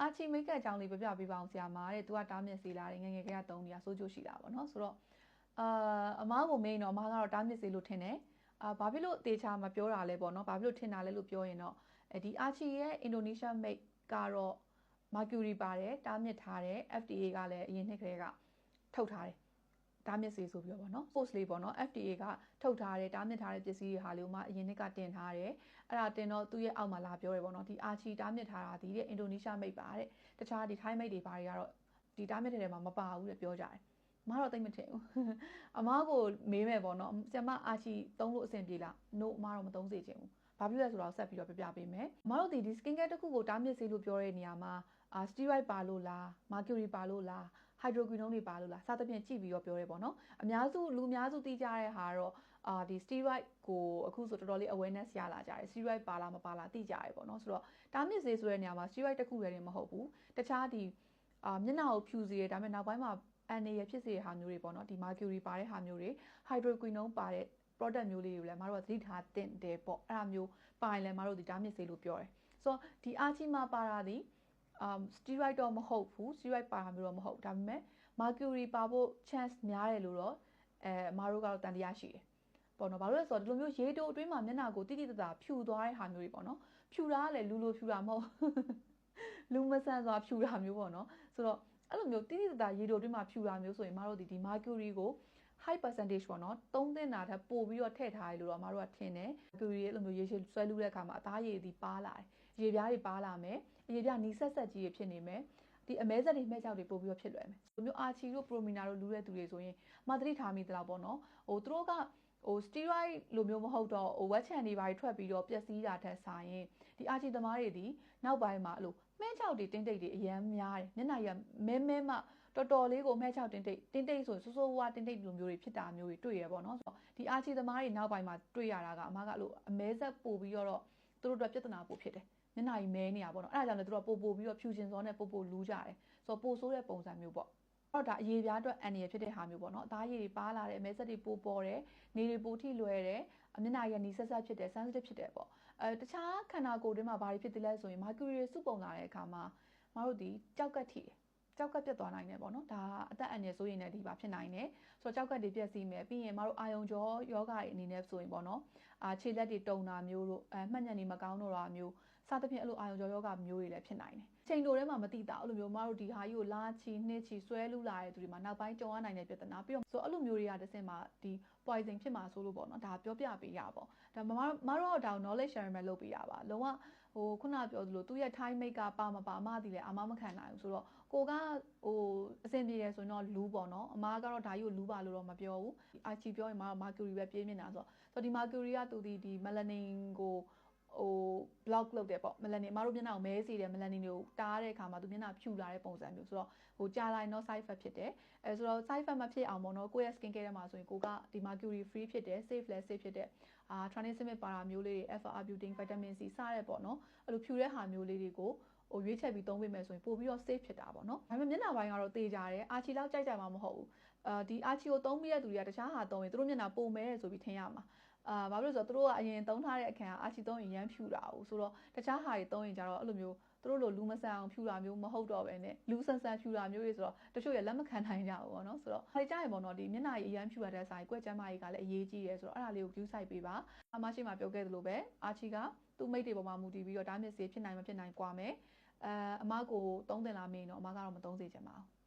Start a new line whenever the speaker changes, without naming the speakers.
အာချီမိတ်ကပ်အကြောင်းလေးပြပြပေးပါအောင်ဆရာမတဲ့သူကတားမြစ်စီလာတယ်ငယ်ငယ်ကတည်းကတုံးနေတာစိုးကျိုးရှိတာပေါ့နော်ဆိုတော့အာအမားကိုမေးတော့အမားကတော့တားမြစ်စီလို့ထင်တယ်အာဘာဖြစ်လို့အသေးချာမပြောတာလဲပေါ့နော်ဘာဖြစ်လို့ထင်တာလဲလို့ပြောရင်တော့အဲဒီအာချီရဲ့အင်ဒိုနီးရှားမိတ်ကတော့ Mercury ပါတယ်တားမြစ်ထားတယ် FDA ကလည်းအရင်နှစ်ကလေးကထုတ်ထားတယ် တားမြစ်စေဆိုပြီးတော့ဗောနော် post လေးပေါ့နော် FDA ကထုတ်ထားတယ်တားမြစ်ထားတဲ့ပစ္စည်းတွေဟာလေးကိုမှအရင်နှစ်ကတင်ထားတယ်အဲ့ဒါတင်တော့သူ့ရဲ့အောက်မှာလာပြောတယ်ဗောနော်ဒီအာချီတားမြစ်ထားတာဒီတဲ့အင်ဒိုနီးရှားမိတ်ပါတဲ့တခြားဒီထိုင်းမိတ်တွေဘာတွေကတော့ဒီတားမြစ်တဲ့ထဲမှာမပါဘူးတဲ့ပြောကြတယ်မတော့တိတ်မထင်ဘူးအမားကိုမေးမယ်ပေါ့နော်ဆရာမအာချီသုံးလို့အဆင်ပြေလား no အမားတော့မသုံးစေချင်ဘူး ဘာဖြစ်လဲဆိုတော့ဆက်ပြီးတော့ပြပြပေးမယ်။မတို့ဒီဒီ skin care တစ်ခုကိုတားမြစ်စေလို့ပြောတဲ့နေရာမှာအာ steroid ပါလို့လား mercury ပါလို့လား hydroquinone တွေပါလို့လားစသဖြင့်ကြည့်ပြီးတော့ပြောရဲပေါ့နော်။အများစုလူအများစုသိကြတဲ့ဟာတော့အာဒီ steroid ကိုအခုဆိုတော်တော်လေး awareness ရလာကြတယ်။ steroid ပါလားမပါလားသိကြရဲပေါ့နော်။ဆိုတော့တားမြစ်စေဆိုတဲ့နေရာမှာ steroid တစ်ခုတည်းမဟုတ်ဘူး။တခြားဒီအာမျက်နှာကိုဖြူစေရဒါပေမဲ့နောက်ပိုင်းမှာအန်နေရဖြစ်စေတဲ့ဟာမျိုးတွေပေါ့နော်ဒီ mercury ပါတဲ့ဟာမျိုးတွေ hydroquinone ပါတဲ့ product မျိုးလေးတွေကိုလည်းမတို့ကသတိထားတင်တယ်ပေါ့အဲ့ဒါမျိုးပါရင်လည်းမတို့ဒီတားမြစ်စေလို့ပြောတယ်ဆိုတော့ဒီအာချီမာပါတာဒီ um steroid တော့မဟုတ်ဘူး steroid ပါတာမျိုးတော့မဟုတ်ဒါပေမဲ့ mercury ပါဖို့ chance များတယ်လို့တော့အဲမတို့ကတော့တန်တရားရှိတယ်ပေါ့နော်ဘာလို့လဲဆိုတော့ဒီလိုမျိုးရေတိုအတွင်းမှာမျက်နှာကိုတိတိတသာဖြူသွားတဲ့ဟာမျိုးတွေပေါ့နော်ဖြူတာကလည်းလူလိုဖြူတာမဟုတ်လူမဆန်စွာဖြူတာမျိုးပေါ့နော်ဆိုတော့အဲ့လိုမျိုးတိတိတသာရေတိုအတွင်းမှာဖြူတာမျိုးဆိုရင်မတို့ဒီဒီ mercury ကို high percentage ပေါ့နော်သုံးသင့်တာထက်ပိုပြီးတော့ထည့်ထားရလို့တော့မတို့ကထင်တယ်။ပြူရီရဲ့လိုမျိုးရေရှည်ဆွဲလူတဲ့အခါမှာအသားရည်ဒီပါလာတယ်။ရေပြားတွေပါလာမယ်။ရေပြားနီးဆက်ဆက်ကြီးဖြစ်နေမယ်။ဒီအမဲဆက်တွေမဲ့ကြောက်တွေပို့ပြီးတော့ဖြစ်လွယ်မယ်။ဒီမျိုးအာချီတို့ပရိုမီနာတို့လူတဲ့သူတွေဆိုရင်မသတိထားမိသလားပေါ့နော်။ဟိုသူတို့က ဟို steroid လိုမျိုးမဟုတ်တော့ဟို wet chan တွေဘာတွေထွက်ပြီးတော့ပျက်စီးတာထက်ဆိုင်ရင်ဒီအာချီသမားတွေဒီနောက်ပိုင်းမှာအဲ့လိုမဲချောက်တွေတင်းတိတ်တွေအရန်များတယ်မျက်နှာရမဲမဲမှတော်တော်လေးကိုမဲချောက်တင်းတိတ်တင်းတိတ်ဆိုဆိုးဆိုးဝါးတင်းတိတ်လိုမျိုးတွေဖြစ်တာမျိုးတွေတွေ့ရပေါ့နော်ဆိုတော့ဒီအာချီသမားတွေနောက်ပိုင်းမှာတွေ့ရတာကအမကအဲ့လိုအမဲဆက်ပို့ပြီးတော့သူတို့အတွက်ပြဿနာပို့ဖြစ်တယ်မျက်နှာကြီးမဲနေတာပေါ့နော်အဲ့ဒါကြောင့်လည်းသူတို့ပို့ပို့ပြီးတော့ဖြူချင်စောနဲ့ပို့ပို့လူးကြတယ်ဆိုတော့ပို့ဆိုးတဲ့ပုံစံမျိုးပေါ့ တော့ဒါအရေးပြားအတွက်အန်ရဖြစ်တဲ့ဟာမျိုးပေါ့နော်အသားရည်တွေပါလာတယ်အမဲဆက်တွေပိုပေါ်တယ်နေတွေပိုထိလွယ်တယ်မျက်နှာရည်နီးဆက်ဆက်ဖြစ်တယ် sensitive ဖြစ်တယ်ပေါ့အဲတခြားခန္ဓာကိုယ်တွေမှာဘာတွေဖြစ်တယ်လဲဆိုရင် mercury စုပုံလာတဲ့အခါမှာမတို့ဒီကြောက်ကက်ထိတယ်ကြောက်ကက်ပြတ်သွားနိုင်တယ်ပေါ့နော်ဒါအသက်အန္တရာယ်ဆိုရင်လည်းဒီပါဖြစ်နိုင်တယ်ဆိုတော့ကြောက်ကက်တွေပြည့်စည်မယ်ပြီးရင်မတို့အာယုံကြောယောဂတွေအနေနဲ့ဆိုရင်ပေါ့နော်အာခြေလက်တွေတုံတာမျိုးတို့အဲမှတ်ညံတွေမကောင်းတော့တာမျိုး စသဖြင့်အဲ့လိုအာယုံကြောယောဂမျိုးတွေလည်းဖြစ်နိုင်တယ်ချိန်တိုထဲမှာမသိတာအဲ့လိုမျိုးမတို့ဒီဟာကြီးကိုလာချီနှစ်ချီဆွဲလူလာတဲ့သူတွေမှာနောက်ပိုင်းကြုံရနိုင်တဲ့ပြဿနာပြီးတော့ဆိုအဲ့လိုမျိုးတွေကတစ်ဆင့်မှာဒီ poison ဖြစ်မှာဆိုလို့ပေါ့နော်ဒါပြောပြပေးရပါဒါမမမတို့တော့ knowledge sharing ပဲလုပ်ပေးရပါလုံးဝဟိုခုနပြောသလိုသူ့ရဲ့ time make ကပါမပါအမသည်လည်းအမမခံနိုင်ဘူးဆိုတော့ကိုကဟိုအဆင်ပြေတယ်ဆိုရင်တော့လူပေါ့နော်အမကတော့ဒါကြီးကိုလူပါလို့တော့မပြောဘူးအာချီပြောရင်မ mercury ပဲပြေးမြင်တာဆိုတော့ဒီ mercury ကသူဒီဒီ melanin ကိုဟို block လုပ်တယ်ပေါ့ melanin အမတို့မျက်နှာကိုမဲစီတယ် melanin တွေကိုတားတဲ့အခါမှာသူမျက်နှာဖြူလာတဲ့ပုံစံမျိုးဆိုတော့ဟိုကြာလာရင်တော့ side effect ဖြစ်တယ်အဲဆိုတော့ side effect မဖြစ်အောင်ပေါ့နော်ကိုယ့်ရဲ့ skin care ထဲမှာဆိုရင်ကိုကဒီ mercury free ဖြစ်တယ် safe လည်း safe ဖြစ်တယ်အာ tranexamic ပါရာမျိုးလေးတွေ alpha arbutin vitamin C စတဲ့ပေါ့နော်အဲ့လိုဖြူတဲ့ဟာမျိုးလေးတွေကိုဟိုရွေးချက်ပြီးသုံးပေးမယ်ဆိုရင်ပို့ပြီးတော့ safe ဖြစ်တာပေါ့နော်ဒါပေမဲ့မျက်နှာပိုင်းကတော့တေးကြတယ်အာချီလောက်ကြိုက်ကြမှာမဟုတ်ဘူးအာဒီအာချီကိုသုံးပြီးတဲ့သူတွေကတခြားဟာသုံးရင်သူတို့မျက်နှာပုံမဲတယ်ဆိုပြီးထင်ရမှာ အာဘာဖြစ်လို့ဆိုတော့သူတို့ကအရင်သုံးထားတဲ့အခန်းကအာချီသုံးရင်ရမ်းဖြူတာ哦ဆိုတော့တခြားဟာတွေသုံးရင်ကြတော့အဲ့လိုမျိုးသူတို့လိုလူမဆန်အောင်ဖြူတာမျိုးမဟုတ်တော့ပဲနဲ့လူဆန်ဆန်ဖြူတာမျိုးတွေဆိုတော့တချို့ရလက်မခံနိုင်ကြဘူးပေါ့နော်ဆိုတော့ဟာကြရင်ပေါ့နော်ဒီမျက်နှာကြီးအရန်ဖြူရတဲ့ဆိုင်ကွက်ကျမ်းမာကြီးကလည်းအရေးကြီးတယ်ဆိုတော့အဲ့ဒါလေးကို view site ပေးပါအမရှိမှပြောခဲ့သလိုပဲအာချီကသူ့မိတ်တွေပေါ်မှာမူတည်ပြီးတော့ဒါမျက်စေဖြစ်နိုင်မဖြစ်နိုင်ကွာမယ်အဲအမကိုသုံးတင်လာမင်းတော့အမကတော့မသုံးစေချင်ပါဘူး